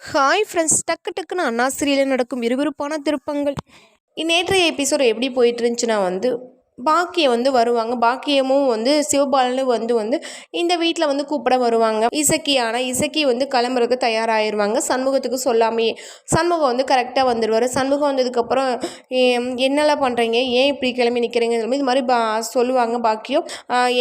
Hi friends டக்கு டக்குன்னு அண்ணாசிரியில் நடக்கும் விறுவிறுப்பான திருப்பங்கள். நேற்றைய எபிசோடு எப்படி போயிட்டு இருந்துச்சுன்னா வந்து பாக்கியம் வந்து வருவாங்க. பாக்கியமும் வந்து சிவபாலனும் வந்து வந்து இந்த வீட்டில் வந்து கூப்பிட வருவாங்க. இசக்கி ஆனால் இசக்கி வந்து கிளம்புறதுக்கு தயாராகிடுவாங்க சண்முகத்துக்கு சொல்லாமையே சண்முகம் வந்து கரெக்டாக வந்துடுவார் சண்முகம் வந்ததுக்கப்புறம் என்னெல்லாம் பண்ணுறீங்க ஏன் இப்படி கிளம்பி நிற்கிறீங்க இது மாதிரி பா சொல்லுவாங்க பாக்கியம்.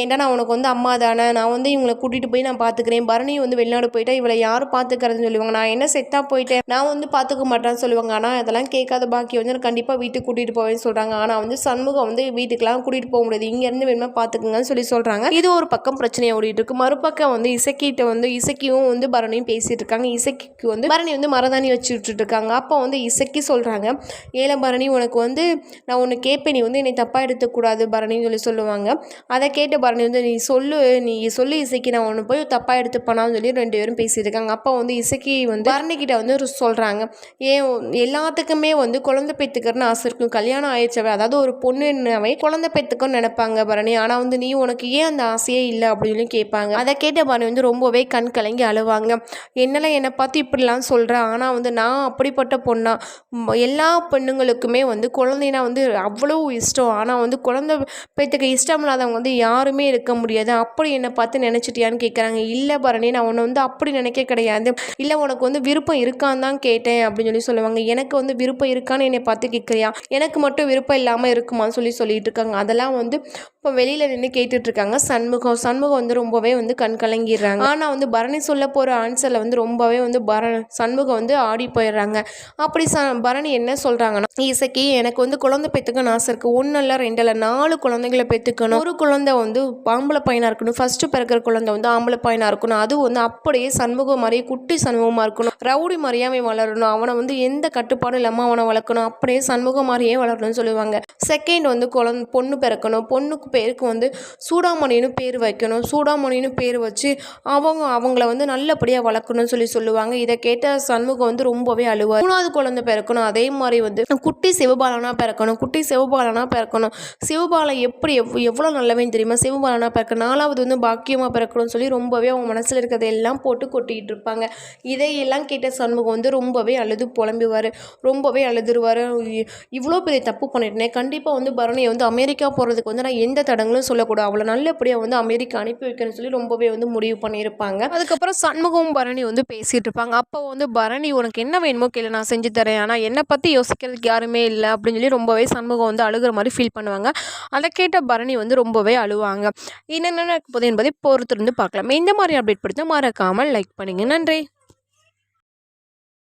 ஏன்டா நான் உனக்கு வந்து அம்மா தானே? நான் வந்து இவங்களை கூட்டிகிட்டு போய் நான் பார்த்துக்கிறேன் பரணியும் வந்து வெளிநாடு போயிட்டா இவளை யார் பார்த்துக்கிறதுன்னு சொல்லுவாங்க. நான் என்ன செத்தாக போயிட்டேன்? நான் வந்து பார்த்துக்க மாட்டேன்னு சொல்லுவாங்க. ஆனால் அதெல்லாம் கேட்காத பாக்கியம். வந்து கண்டிப்பாக வீட்டுக்கு கூட்டிகிட்டு போவேன்னு சொல்கிறாங்க ஆனால் வந்து சண்முகம் வந்து வீட்டுக்கு வீட்டுக்கெலாம் கூட்டிகிட்டு போக முடியாது. இங்கேருந்து வேணுமா பார்த்துக்குங்கன்னு சொல்லி சொல்கிறாங்க இது ஒரு பக்கம் பிரச்சனையை ஓடிட்டு இருக்கு. மறுபக்கம் வந்து இசக்கிட்ட வந்து இசக்கியும் வந்து பரணியும் பேசிகிட்டு இருக்காங்க. இசக்கிக்கு வந்து பரணி வந்து மரதாணி வச்சுட்டு இருக்காங்க. அப்போ வந்து இசக்கி சொல்கிறாங்க ஏல பரணி உனக்கு வந்து நான் ஒன்று கேட்பேன் நீ வந்து என்னை தப்பாக எடுத்துக்கூடாது பரணின்னு சொல்லி சொல்லுவாங்க. அதை கேட்ட பரணி வந்து நீ சொல்லு நீ சொல்லு இசைக்கு நான் ஒன்று போய் தப்பாக எடுத்துப்பனான்னு சொல்லி ரெண்டு பேரும் பேசிட்டு இருக்காங்க. அப்போ வந்து இசைக்கு வந்து பரணி கிட்ட வந்து சொல்கிறாங்க ஏன் எல்லாத்துக்குமே வந்து குழந்தை பெற்றுக்கிறன்னு ஆசை இருக்கும். கல்யாணம் ஆயிடுச்சவே அதாவது ஒரு பொண்ணுன்னாவே குழந்தை குழந்தை பெற்றுக்கன்னு நினைப்பாங்க பரணி. ஆனால் வந்து நீ உனக்கு ஏன் அந்த ஆசையே இல்லை அப்படின்னு கேட்பாங்க. அதை கேட்ட பரணி வந்து ரொம்பவே கண் கலங்கி அழுவாங்க. என்னெல்லாம் என்னை பார்த்து இப்படிலாம் சொல்கிறேன் ஆனால் வந்து நான் அப்படிப்பட்ட பொண்ணா? எல்லா பெண்ணுங்களுக்குமே வந்து குழந்தைனா வந்து அவ்வளோ இஷ்டம். ஆனால் வந்து குழந்தை பேத்துக்கு இஷ்டம் இல்லாதவங்க வந்து யாருமே இருக்க முடியாது. அப்படி என்னை பார்த்து நினச்சிட்டியான்னு கேட்குறாங்க இல்லை பரணி நான் உன்னை வந்து அப்படி நினைக்க கிடையாது. இல்லை உனக்கு வந்து விருப்பம் இருக்கான்னு தான் கேட்டேன் அப்படின்னு சொல்லி சொல்லுவாங்க. எனக்கு வந்து விருப்பம் இருக்கான்னு என்னை பார்த்து கேட்குறியா எனக்கு மட்டும் விருப்பம் இல்லாமல் இருக்குமான்னு சொல்லி சொல்லிட்டு இருக்காங்க. இருக்காங்க அதெல்லாம் வந்து இப்போ வெளியில் நின்று கேட்டுட்ருக்காங்க. சண்முகம் சண்முகம் வந்து ரொம்பவே வந்து கண் கலங்கிடுறாங்க. ஆனால் வந்து பரணி சொல்ல போகிற ஆன்சரில் வந்து ரொம்பவே வந்து பர சண்முகம் வந்து ஆடி போயிடுறாங்க. அப்படி ச பரணி என்ன சொல்கிறாங்கன்னா இசைக்கு எனக்கு வந்து குழந்தை பெற்றுக்கணும் ஆசை இருக்குது ஒன்றும் இல்லை ரெண்டு இல்லை நாலு குழந்தைங்களை பெற்றுக்கணும் ஒரு குழந்தை வந்து ஆம்பளை பையனாக இருக்கணும். ஃபஸ்ட்டு பிறக்கிற குழந்தை வந்து ஆம்பளை பையனாக இருக்கணும். அது வந்து அப்படியே சண்முகம் மாதிரியே குட்டி சண்முகமாக இருக்கணும். ரவுடி மாதிரியாவே வளரணும். அவனை வந்து எந்த கட்டுப்பாடும் இல்லாமல் அவனை வளர்க்கணும். அப்படியே சண்முகம் மாதிரியே வளரணும்னு சொல்லுவாங்க. செகண்ட் வந்து குழந்தை பொண்ணு பிறக்கணும். பொண்ணுக்கு பேருக்கு வந்து சூடாமணின்னு பேர் வைக்கணும். சூடாமணின்னு பேர் வச்சு அவங்க அவங்கள வந்து நல்லபடியாக வளர்க்கணும்னு சொல்லி சொல்லுவாங்க. இதை கேட்ட சண்முகம் வந்து ரொம்பவே அழுவார். மூணாவது குழந்தை பிறக்கணும். அதே மாதிரி வந்து குட்டி சிவபாலனாக பிறக்கணும். குட்டி சிவபாலனாக பிறக்கணும். சிவபாலன் எப்படி எவ் எவ்வளோ நல்லவன் தெரியுமா? சிவபாலனாக பிறக்க நாலாவது வந்து பாக்கியமாக பிறக்கணும்னு சொல்லி ரொம்பவே அவங்க மனசில் இருக்கிறதெல்லாம் போட்டு கொட்டிக்கிட்டு இருப்பாங்க. இதையெல்லாம் கேட்ட சண்முகம் வந்து ரொம்பவே அழுது புலம்புவார். ரொம்பவே அழுதுருவார். இவ்வளோ பெரிய தப்பு பண்ணிட்டேனே. கண்டிப்பாக வந்து பரணியை வந்து அமெரிக்கா போகிறதுக்கு வந்து நான் எந்த தடங்களும் சொல்லக்கூடாது. அவ்வளோ நல்லபடியாக வந்து அமெரிக்கா அனுப்பி வைக்கணும்னு சொல்லி ரொம்பவே வந்து முடிவு பண்ணியிருப்பாங்க. அதுக்கப்புறம் சண்முகம் பரணி வந்து பேசிகிட்டு இருப்பாங்க அப்போ வந்து பரணி உனக்கு என்ன வேணுமோ கேளு நான் செஞ்சு தரேன். ஆனால் என்னை பற்றி யோசிக்கிறதுக்கு யாருமே இல்லை. அப்படின்னு சொல்லி ரொம்பவே சண்முகம் வந்து அழுகிற மாதிரி ஃபீல் பண்ணுவாங்க. அதை கேட்ட பரணி வந்து ரொம்பவே அழுவாங்க. என்னென்ன நடக்க போகுது என்பதை பொறுத்திருந்து பார்க்கலாம். இந்த மாதிரி அப்டேட் படுத்த மறக்காமல் லைக் பண்ணுங்க. நன்றி.